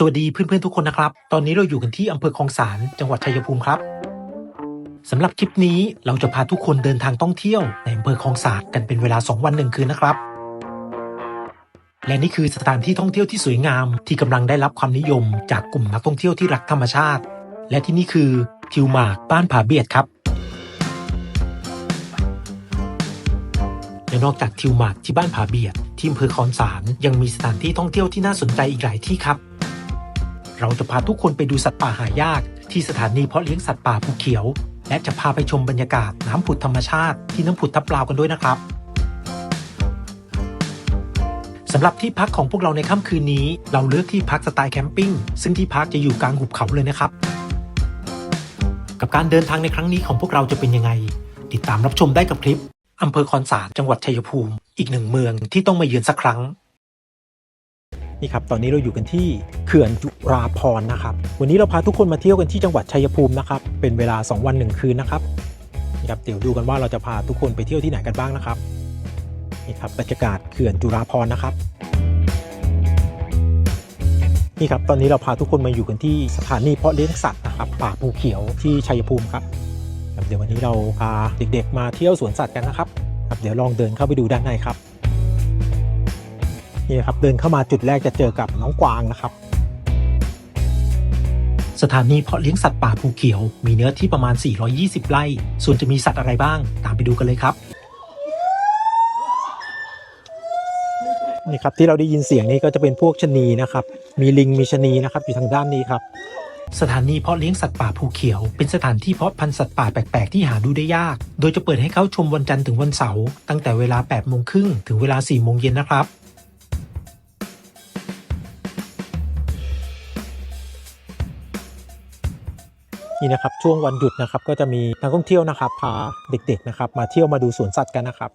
สวัสดีเพื่อนๆทุกคนนะครับ ตอนนี้เราอยู่กันที่อำเภอคลองสารจังหวัดชัยภูมิครับสำหรับคลิปนี้เราจะพาทุกคนเดินทางท่องเที่ยวในอำเภอคลองสารกันเป็นเวลา 2 วันหนึ่งคืนนะครับ และนี่คือสถานที่ท่องเที่ยวที่สวยงามที่กำลังได้รับความนิยม จากกลุ่มนักท่องเที่ยวที่รักธรรมชาติ และที่นี่คือทิวหมากบ้านผาเบียดครับและนอกจากทิวหมากที่บ้านผาเบียดที่อำเภอคอนสารยังมีสถานที่ท่องเที่ยวที่น่าสนใจอีกหลายที่ครับ เราจะพาทุกคนไปดูสัตว์ป่าหายาก ที่สถานีเพาะเลี้ยงสัตว์ป่าภูเขียว และจะพาไปชมบรรยากาศน้ำผุดธรรมชาติที่น้ำผุดทับปลาวกันด้วยนะครับสำหรับที่พักของพวกเราในค่ำคืนนี้ เราเลือกที่พักสไตล์แคมปิ้งซึ่งที่พักจะอยู่กลางหุบเขาเลยนะครับ กับการเดินทางในครั้งนี้ของพวกเราจะเป็นยังไง ติดตามรับชมได้กับคลิปอำเภอคอนสารจังหวัดชัยภูมิ อีกหนึ่งเมืองที่ต้องมาเยือนสักครั้ง นี่ครับตอนนี้เราอยู่กันที่เขื่อนจุราพรนะครับ วันนี้เราพาทุกคนมาเที่ยวกันที่จังหวัดชัยภูมินะครับเป็นเวลา 2 วัน 1 คืนนะครับนี่ครับเดี๋ยวดูกันว่าเราจะพาทุกคนไปเที่ยวที่ไหนกันบ้างนะครับนี่ครับบรรยากาศเขื่อนจุราพรนะครับนี่ครับตอนนี้เราพาทุกคนมาอยู่กันที่สถานีเพาะเลี้ยงสัตว์นะครับป่าภูเขียวที่ชัยภูมิครับเดี๋ยววันนี้เราพาเด็กๆ มาเที่ยวสวนสัตว์กันนะครับเดี๋ยวลองเดินเข้าไปดูด้านในครับ นี่ครับเดินเข้ามาจุดแรกจะเจอกับน้องกวางนะครับ สถานีเพาะเลี้ยงสัตว์ป่าภูเขียว มีเนื้อที่ประมาณ 420 ไร่ ส่วนจะมีสัตว์อะไรบ้าง ตามไปดูกันเลยครับ นี่ครับที่เราได้ยินเสียงนี้ก็จะเป็นพวกชะนีนะครับ มีลิงมีชะนีนะครับอยู่ทางด้านนี้ครับสถานีเพาะเลี้ยงสัตว์ป่าภูเขียว เป็นสถานที่เพาะพันธุ์สัตว์ป่าแปลก ๆ ที่หาดูได้ยาก โดยจะเปิดให้เข้าชมวันจันทร์ถึงวันเสาร์ตั้งแต่เวลา8โมงครึ่งถึงเวลา4โมงเย็นนะครับ นี่นะครับช่วงวันหยุดนะครับก็จะมีนักท่องเที่ยวนะครับพาเด็กๆนะครับมาเที่ยวมาดูสวนสัตว์กันนะครับ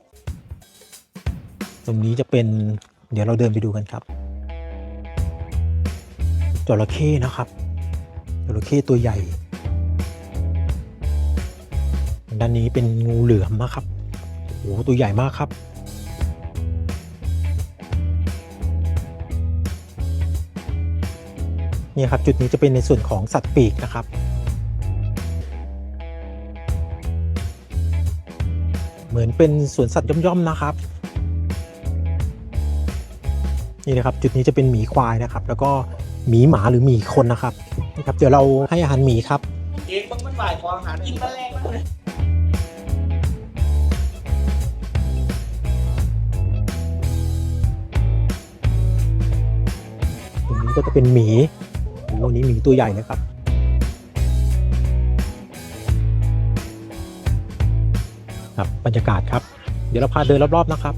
ตรงนี้จะเป็นเดี๋ยวเราเดินไปดูกันครับจระเข้นะครับจระเข้ตัวใหญ่ ด้านนี้เป็นงูเหลือมนะครับโอ้ตัวใหญ่มากครับ นี่ครับจุดนี้จะเป็นในส่วนของสัตว์ปีกนะครับ เหมือนเป็นสวนสัตว์ย่อมๆนะครับ นี่นะครับจุดนี้จะเป็นหมีควายนะครับ แล้วก็หมีหมาหรือหมีคนนะครับนี่ครับ เดี๋ยวเราให้อาหารหมีครับเองมันมันบ่ายของอาหารกินแมลงมากเลยตรงนี้ก็จะเป็นหมีโอ้โหนี่หมีตัวใหญ่นะครับ ครับบรรยากาศครับ เดี๋ยวเราพาเดินรอบๆนะครับ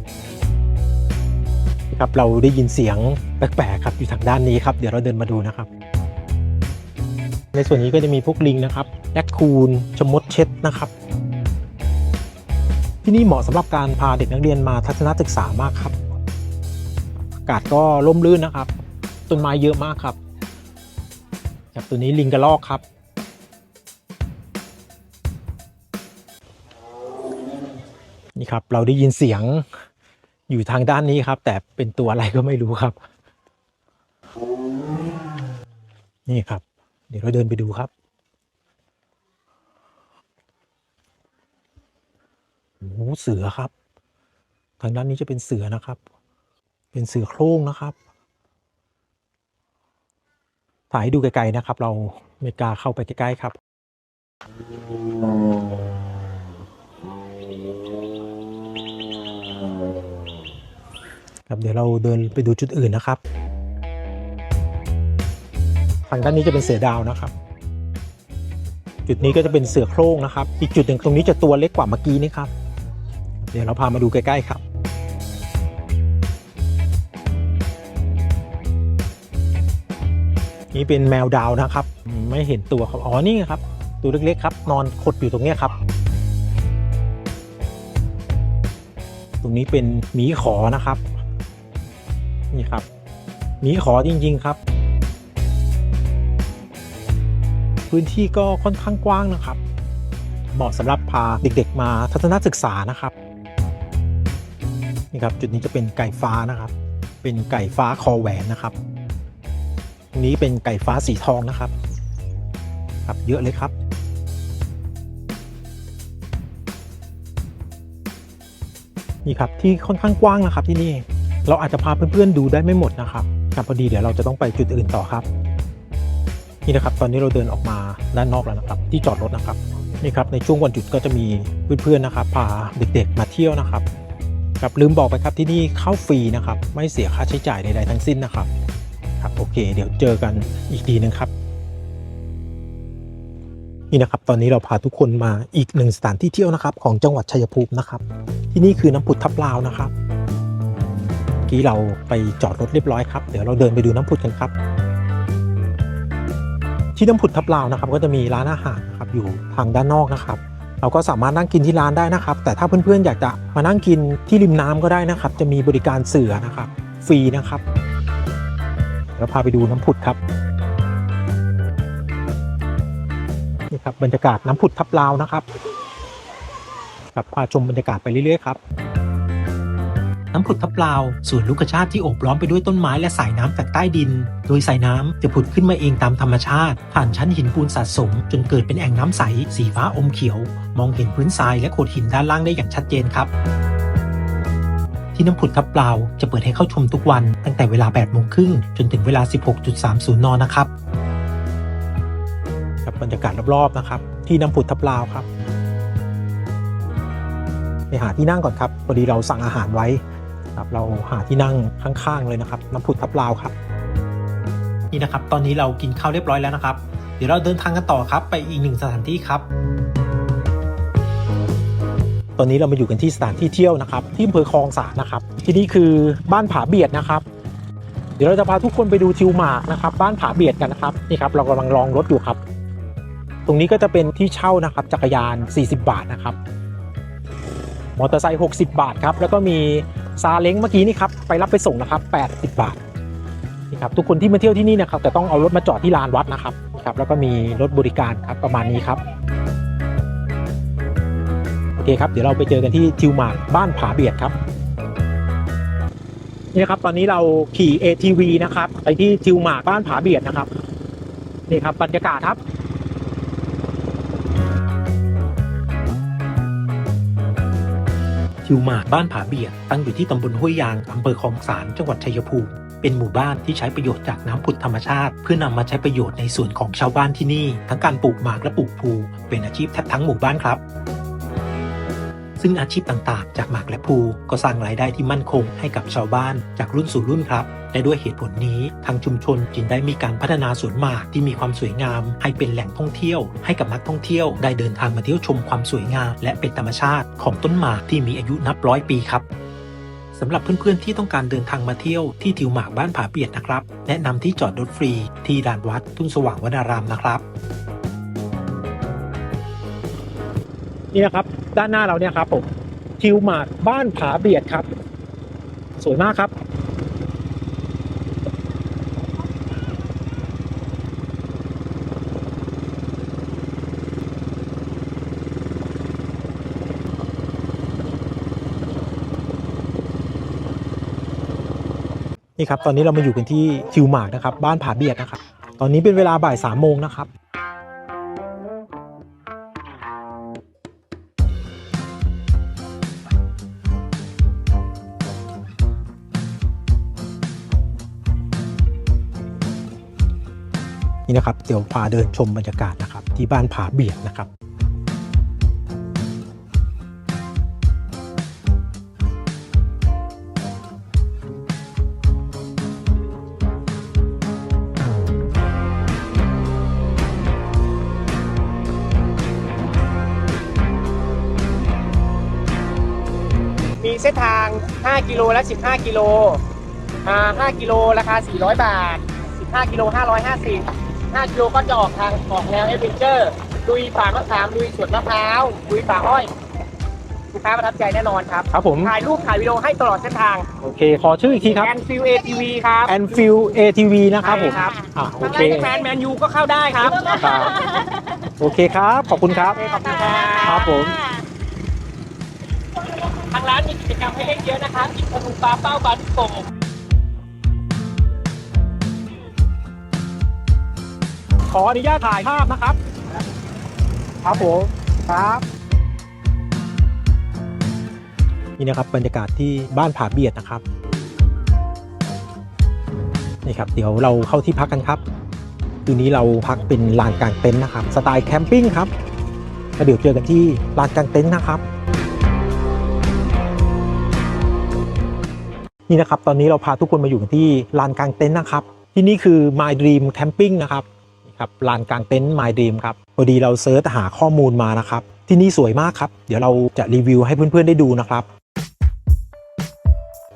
ครับเราได้ยินเสียงแปลกๆครับอยู่ทางด้านนี้ครับ เดี๋ยวเราเดินมาดูนะครับ ในส่วนนี้ก็จะมีพวกลิงนะครับแรคคูนชมดเช็ดนะครับ ที่นี่เหมาะสำหรับการพาเด็กนักเรียนมาทัศนศึกษามากครับอากาศก็ร่มรื่นนะครับต้นไม้เยอะมากครับครับตัวนี้ลิงกระลอกครับ นี่ครับ เราได้ยินเสียงอยู่ทางด้านนี้ครับ แต่เป็นตัวอะไรก็ไม่รู้ครับ นี่ครับ เดี๋ยวเราเดินไปดูครับโอ้เสือครับ ทางด้านนี้จะเป็นเสือนะครับ เป็นเสือโคร่งนะครับถ่ายดูไกลๆนะครับ เราไม่กล้าเข้าไปใกล้ๆครับ ครับเดี๋ยวเราเดินไปดูจุดอื่นนะครับทางด้านนี้จะเป็นเสือดาวนะครับ จุดนี้ก็จะเป็นเสือโคร่งนะครับ อีกจุดหนึ่งตรงนี้จะตัวเล็กกว่าเมื่อกี้นี่ครับ เดี๋ยวเราพามาดูใกล้ๆครับนี่เป็นแมวดาวนะครับ ไม่เห็นตัวครับอ๋อนี่ครับ ตัวเล็กๆครับ นอนขดอยู่ตรงนี้ครับ ตรงนี้เป็นหมีขอนะครับ นี่ครับหมีขอจริง ๆ ครับ พื้นที่ก็ค่อนข้างกว้างนะครับ เหมาะสำหรับพาเด็กๆ มาทัศนศึกษานะครับนี่ครับจุดนี้จะเป็นไก่ฟ้านะครับ เป็นไก่ฟ้าคอแหวนนะครับตรงนี้เป็นไก่ฟ้าสีทองนะครับ ครับเยอะเลยครับนี่ครับที่ค่อนข้างกว้างนะครับที่นี่ เราอาจจะพาเพื่อนๆดูได้ไม่หมดนะครับครับพอดีเดี๋ยวเราจะต้องไปจุดอื่นต่อครับ นี่นะครับ ตอนนี้เราเดินออกมาด้านนอกแล้วนะครับ ที่จอดรถนะครับนี่ครับในช่วงวันหยุดก็จะมีเพื่อนๆนะครับ พาเด็กๆมาเที่ยวนะครับครับลืมบอกไปครับที่นี่เข้าฟรีนะครับ ไม่เสียค่าใช้จ่ายใดๆทั้งสิ้นนะครับครับโอเค เดี๋ยวเจอกันอีกทีนึงครับนี่นะครับตอนนี้เราพาทุกคนมาอีกหนึ่งสถานที่เที่ยวนะครับ ของจังหวัดชัยภูมินะครับ ที่นี่คือน้ำผุดทับลาวนะครับ อกี้เราไปจอดรถเรียบร้อยครับ เดี๋ยวเราเดินไปดูน้ำผุดกันครับ ที่น้ำผุดทับลาวนะครับ ก็จะมีร้านอาหารนะครับอยู่ทางด้านนอกนะครับ เราก็สามารถนั่งกินที่ร้านได้นะครับ แต่ถ้าเพื่อนๆอยากจะมานั่งกินที่ริมน้ำก็ได้นะครับ จะมีบริการเสือนะครับ ฟรีนะครับเราพาไปดูน้ำผุดครับนี่ครับบรรยากาศน้ำผุดทับลาวนะครับครับพาชมบรรยากาศไปเรื่อยๆครับ น้ำผุดทับลาว ส่วนลูกชาติที่โอบล้อมไปด้วยต้นไม้และสายน้ำจากใต้ดิน โดยสายน้ำจะผุดขึ้นมาเองตามธรรมชาติ ผ่านชั้นหินปูนสะสม จนเกิดเป็นแอ่งน้ำใส สีฟ้าอมเขียว มองเห็นพื้นทรายและโขดหินด้านล่างได้อย่างชัดเจนครับที่น้ำผุดทับเปล่าจะเปิดให้เข้าชมทุกวัน ตั้งแต่เวลา 8 โมงครึ่ง จนถึงเวลา 16.30 น นะครับครับบรรยากาศรอบๆ นะครับ ที่น้ำผุดทับเปล่าครับ ไปหาที่นั่งก่อนครับพอดีเราสั่งอาหารไว้ ครับเราหาที่นั่งข้างๆเลยนะครับน้ำผุดทับลาวครับ นี่นะครับ ตอนนี้เรากินข้าวเรียบร้อยแล้วนะครับ เดี๋ยวเราเดินทางกันต่อครับ ไปอีกหนึ่งสถานที่ครับ ตอนนี้เรามาอยู่กันที่สถานที่เที่ยวนะครับ ที่อำเภอคลองสานนะครับ ที่นี่คือบ้านผาเบียดนะครับ เดี๋ยวเราจะพาทุกคนไปดูทิวหมากนะครับ บ้านผาเบียดกันนะครับนี่ครับเรากำลังลองรถอยู่ครับ ตรงนี้ก็จะเป็นที่เช่านะครับ จักรยาน 40 บาทนะครับมอเตอร์ไซค์60 บาทครับ แล้วก็มี ซาเล้งเมื่อกี้นี่ครับไปรับไปส่งนะครับ 80 บาทนี่ครับทุกคนที่มาเที่ยวที่นี่นะครับแต่ต้องเอารถมาจอดที่ลานวัดนะครับครับแล้วก็มีรถบริการครับประมาณนี้ครับโอเคครับเดี๋ยวเราไปเจอกันที่ทิวหมากบ้านผาเบียดครับนี่นะครับตอนนี้เราขี่ ATV นะครับไปที่ทิวหมากบ้านผาเบียดนะครับนี่ครับบรรยากาศครับ ทิวมากบ้านผาเบียดตั้งอยู่ที่ตำบลห้วยยางอำเภอคลองสานจังหวัดชัยภูมิเป็นหมู่บ้านที่ใช้ประโยชน์จากน้ำผุดธรรมชาติ เพื่อนำมาใช้ประโยชน์ในส่วนของชาวบ้านที่นี่ ทั้งการปลูกหมากและปลูกพลูเป็นอาชีพแทบทั้งหมู่บ้านครับ ซึ่งอาชีพต่างๆ จากหมากและพลูก็สร้างรายได้ที่มั่นคงให้กับชาวบ้านจากรุ่นสู่รุ่นครับ และด้วยเหตุผลนี้ ทางชุมชนจึงได้มีการพัฒนาสวนหมากที่มีความสวยงาม ให้เป็นแหล่งท่องเที่ยว ให้กับนักท่องเที่ยวได้เดินทางมาเที่ยวชมความสวยงาม และเป็นธรรมชาติของต้นหมากที่มีอายุนับร้อยปีครับสำหรับเพื่อนๆที่ต้องการเดินทางมาเที่ยวที่ทิวหมากบ้านผาเปียดนะครับ แนะนำที่จอดรถฟรีที่ลานวัดทุ่งสว่างวนารามนะครับ นี่นะครับ ด้านหน้าเราเนี่ยครับผมทิวหมากบ้านผาเบียดครับ สวยมากครับ นี่ครับตอนนี้เรามาอยู่กันที่ทิวหมากนะครับ บ้านผาเบียดนะครับ ตอนนี้เป็นเวลาบ่ายสามโมงนะครับนี่นะครับเดี๋ยวพาเดินชมบรรยากาศนะครับ ที่บ้านผาเบียดนะครับ มีเส้นทาง 5 กิโลและ 15 กิโลอ่า5กิโลราคา 400 บาท 15 กิโล 550 5กิโลก็จะออกทางออกแนวเอดเวนเจอร์ลุยป่ามะขามลุยสวนมะพร้าวลุยป่าอ้อยลูกค้าประทับใจแน่นอนครับ ครับผม ถ่ายรูปถ่ายวิดีโอให้ตลอดเส้นทางโอเค ขอชื่ออีกทีครับ แอนฟิลเอทีวีครับแอนฟิล ATV นะครับผมใช่ครับ อ่าโอทางเคไลน์แฟนแมนยูก็เข้าได้ครับ ครับ โอเคครับ ขอบคุณครับโอเคขอบคุณครับ ครับผมทางร้าน มีกิจกรรมให้เล่นเยอะนะครับกินขนมปลาเป้าปลาทุกโปขออนุญาตถ่ายภาพนะครับ ครับผมครับ นี่นะครับบรรยากาศที่บ้านผาเบียดนะครับ นี่ครับ เดี๋ยวเราเข้าที่พักกันครับ คืนนี้เราพักเป็นลานกลางเต็นท์นะครับ สไตล์แคมปิ้งครับแล้วเดี๋ยวเจอกันที่ลานกลางเต็นท์นะครับ นี่นะครับตอนนี้เราพาทุกคนมาอยู่กันที่ลานกลางเต็นท์นะครับ ที่นี่คือ My Dream Camping นะครับนี่ครับลานกลางเต็นท์ My Dream ครับพอดีเราเซิร์ชหาข้อมูลมานะครับ ที่นี่สวยมากครับ เดี๋ยวเราจะรีวิวให้เพื่อนๆได้ดูนะครับ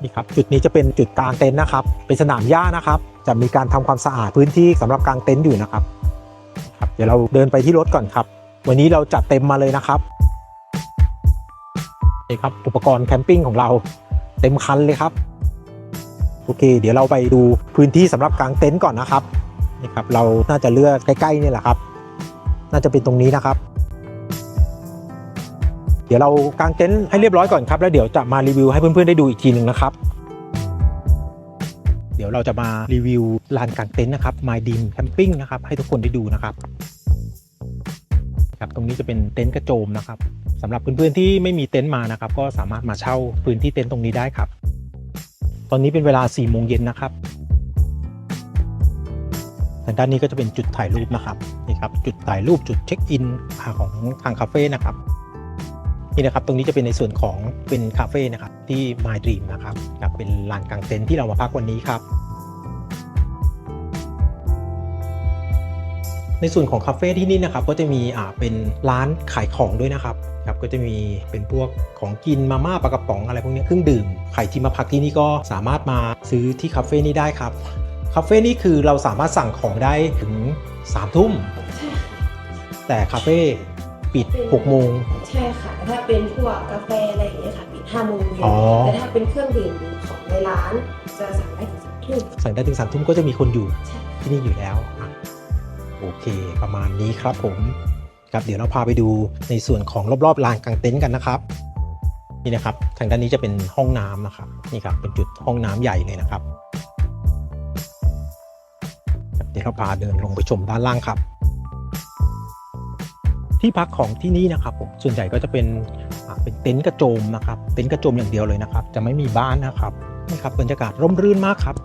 นี่ครับจุดนี้จะเป็นจุดกลางเต็นท์นะครับ เป็นสนามหญ้านะครับ จะมีการทำความสะอาดพื้นที่สำหรับกลางเต็นท์อยู่นะครับครับ เดี๋ยวเราเดินไปที่รถก่อนครับ วันนี้เราจัดเต็มมาเลยนะครับนี่ครับอุปกรณ์แคมปิ้งของเราเต็มคันเลยครับ โอเค เดี๋ยวเราไปดูพื้นที่สำหรับกางเต็นท์ก่อนนะครับนี่ครับ เราน่าจะเลือกใกล้ๆนี่แหละครับ น่าจะเป็นตรงนี้นะครับ เดี๋ยวเรากางเต็นท์ให้เรียบร้อยก่อนครับ แล้วเดี๋ยวจะมารีวิวให้เพื่อนๆได้ดูอีกทีหนึ่งนะครับเดี๋ยวเราจะมารีวิวลานกางเต็นท์นะครับ My Dream Camping นะครับให้ทุกคนได้ดูนะครับครับ ตรงนี้จะเป็นเต็นท์กระโจมนะครับสำหรับเพื่อนๆที่ไม่มีเต็นท์มานะครับ ก็สามารถมาเช่าพื้นที่เต็นท์ตรงนี้ได้ครับ ตอนนี้เป็นเวลา4โมงเย็นนะครับทางด้านนี้ก็จะเป็นจุดถ่ายรูปนะครับนี่ครับจุดถ่ายรูปจุดเช็คอินของทางคาเฟ่นะครับนี่นะครับตรงนี้จะเป็นในส่วนของเป็นคาเฟ่นะครับที่ My Dream นะครับเป็นลานกางเต็นท์ที่เรามาพักวันนี้ครับ ในส่วนของคาเฟ่ที่นี่นะครับก็จะมีอ่าเป็นร้านขายของด้วยนะครับ ครับก็จะมีเป็นพวกของกินมาม่าปลากระป๋องอะไรพวกนี้เครื่องดื่มใครที่มาพักที่นี่ก็สามารถมาซื้อที่คาเฟ่นี้ได้ครับคาเฟ่นี่คือเราสามารถสั่งของได้ถึง3ามทุ่มใช่ค่ะแต่คาเฟ่ปิด6โมงใช่ค่ะ ถ้าเป็นพวกกาแฟอะไรอย่างเงี้ยค่ะปิดห้าโมงเย็นอ๋อแต่ถ้าเป็นเครื่องดื่มของในร้านจะสั่งได้ถึงสามทุ่มสั่งได้ถึงสามทุ่มก็จะมีคนอยู่ใช่ที่นี่อยู่แล้วอะโอเค ประมาณนี้ครับผม ครับเดี๋ยวเราพาไปดูในส่วนของรอบๆลานกางเต็นท์กันนะครับนี่นะครับ ทางด้านนี้จะเป็นห้องน้ำนะครับนี่ครับเป็นจุดห้องน้ำใหญ่เลยนะครับเดี๋ยวเราพาเดินลงไปชมด้านล่างครับ ที่พักของที่นี่นะครับผมส่วนใหญ่ก็จะเป็นเป็นเต็นท์กระโจมนะครับ เต็นท์กระโจมอย่างเดียวเลยนะครับ จะไม่มีบ้านนะครับนี่ครับบรรยากาศร่มรื่นมากครับ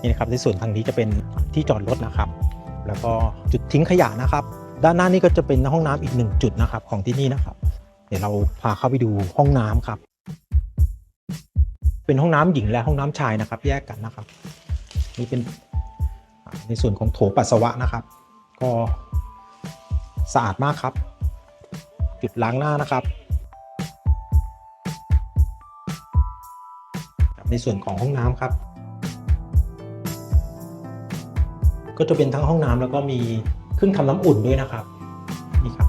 นี่นะครับในส่วนทางนี้จะเป็นที่จอดรถนะครับ แล้วก็จุดทิ้งขยะนะครับ ด้านหน้านี่ก็จะเป็นห้องน้ำอีกหนึ่งจุดนะครับของที่นี่นะครับ เดี๋ยวเราพาเข้าไปดูห้องน้ำครับ เป็นห้องน้ำหญิงและห้องน้ำชายนะครับ แยกกันนะครับนี่เป็นในส่วนของโถปัสสาวะนะครับ ก็สะอาดมากครับ จุดล้างหน้านะครับ ในส่วนของห้องน้ำครับ ก็จะเป็นทั้งห้องน้ำแล้วก็มีเครื่องทำน้ำอุ่นด้วยนะครับนี่ครับ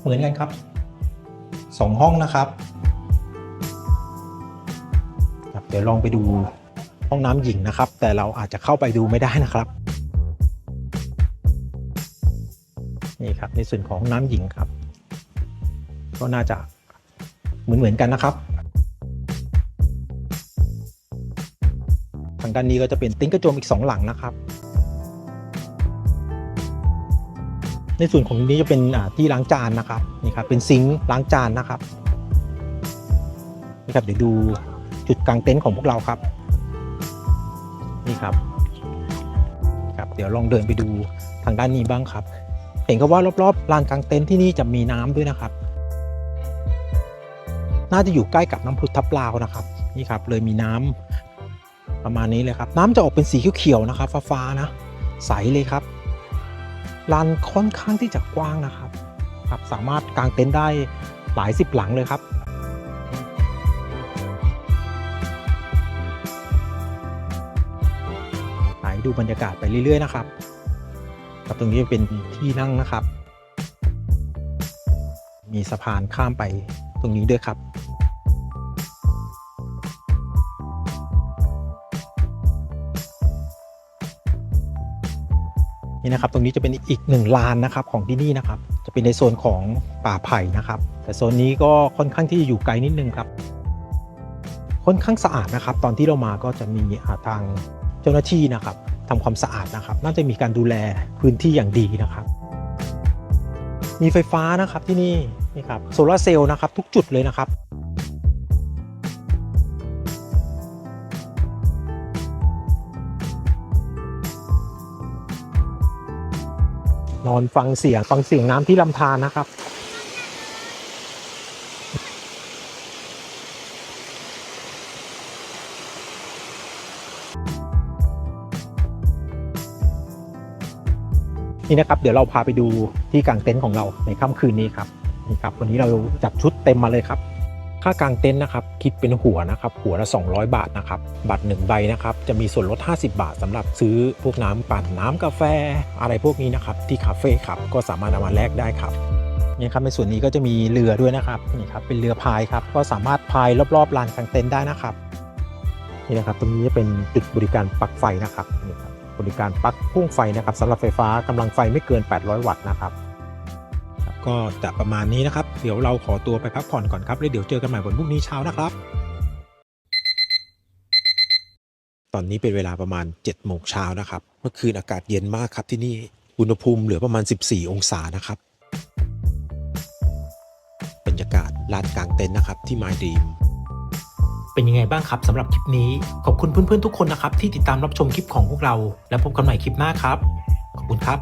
เหมือนกันครับสองห้องนะครับเดี๋ยวลองไปดูห้องน้ำหญิงนะครับ แต่เราอาจจะเข้าไปดูไม่ได้นะครับนี่ครับในส่วนของห้องน้ำหญิงครับ ก็น่าจะเหมือนเหมือนๆกันนะครับ ทางด้านนี้ก็จะเป็นติ้งกระโจมอีก 2 หลังนะครับ ในส่วนของนี้จะเป็นที่ล้างจานนะครับนี่ครับเป็นซิงค์ล้างจานนะครับนี่ครับเดี๋ยวดูจุดกางเต็นท์ของพวกเราครับ นี่ครับครับเดี๋ยวลองเดินไปดูทางด้านนี้บ้างครับ เห็นก็ว่ารอบๆลานกางเต็นท์ที่นี่จะมีน้ำด้วยนะครับ น่าจะอยู่ใกล้กับน้ำพุทับลาวนะครับ นี่ครับเลยมีน้ำ ประมาณนี้เลยครับ น้ำจะออกเป็นสีเขียวๆนะครับ ฟ้าๆนะใสเลยครับลานค่อนข้างที่จะกว้างนะครับครับ สามารถกางเต็นท์ได้หลายสิบหลังเลยครับ ไหนดูบรรยากาศไปเรื่อยๆนะครับครับตรงนี้เป็นที่นั่งนะครับ มีสะพานข้ามไปตรงนี้ด้วยครับ นี่นะครับ ตรงนี้จะเป็นอีกหนึ่งลานนะครับของที่นี่นะครับ จะเป็นในโซนของป่าไผ่นะครับ แต่โซนนี้ก็ค่อนข้างที่จะอยู่ไกลนิดนึงครับ ค่อนข้างสะอาดนะครับ ตอนที่เรามาก็จะมีาทางเจ้าหน้าที่นะครับทำความสะอาดนะครับ น่าจะมีการดูแลพื้นที่อย่างดีนะครับ มีไฟฟ้านะครับที่นี่นี่ครับโซลาร์เซลล์นะครับทุกจุดเลยนะครับ นอนฟังเสียงฟังเสียงน้ำที่ลำธารนะครับนี่นะครับเดี๋ยวเราพาไปดูที่กางเต็นท์ของเราในค่ำคืนนี้ครับนี่ครับ วันนี้เราจัดชุดเต็มมาเลยครับ ค่ากางเต็นท์นะครับคิดเป็นหัวนะครับหัวละ 200 บาทนะครับบัตร1ใบนะครับจะมีส่วนลด 50 บาทสำหรับซื้อพวกน้ำปั่นน้ำกาแฟ อะไรพวกนี้นะครับที่คาเฟ่ครับก็สามารถเอามาแลกได้ครับนี่ครับในส่วนนี้ก็จะมีเรือด้วยนะครับนี่ครับเป็นเรือพายครับก็สามารถพายรอบๆลานกางเต็นท์ได้นะครับนี่นะครับตรงนี้จะเป็นจุดบริการปลั๊กไฟนะครับนี่ครับบริการปลั๊กพุ่งไฟนะครับสำหรับไฟฟ้ากำลังไฟไม่เกิน 800 วัตต์นะครับก็จะประมาณนี้นะครับ เดี๋ยวเราขอตัวไปพักผ่อนก่อนครับแล้วเดี๋ยวเจอกันใหม่วันพรุ่งนี้เช้านะครับ ตอนนี้เป็นเวลาประมาณ7โมงเช้านะครับ เมื่อคืนอากาศเย็นมากครับที่นี่ อุณหภูมิเหลือประมาณ 14 องศานะครับบรรยากาศลานกลางเต็นท์นะครับที่ My Dream เป็นยังไงบ้างครับสำหรับคลิปนี้ ขอบคุณเพื่อนๆทุกคนนะครับที่ติดตามรับชมคลิปของพวกเรา แล้วพบกันใหม่คลิปหน้าครับ ขอบคุณครับ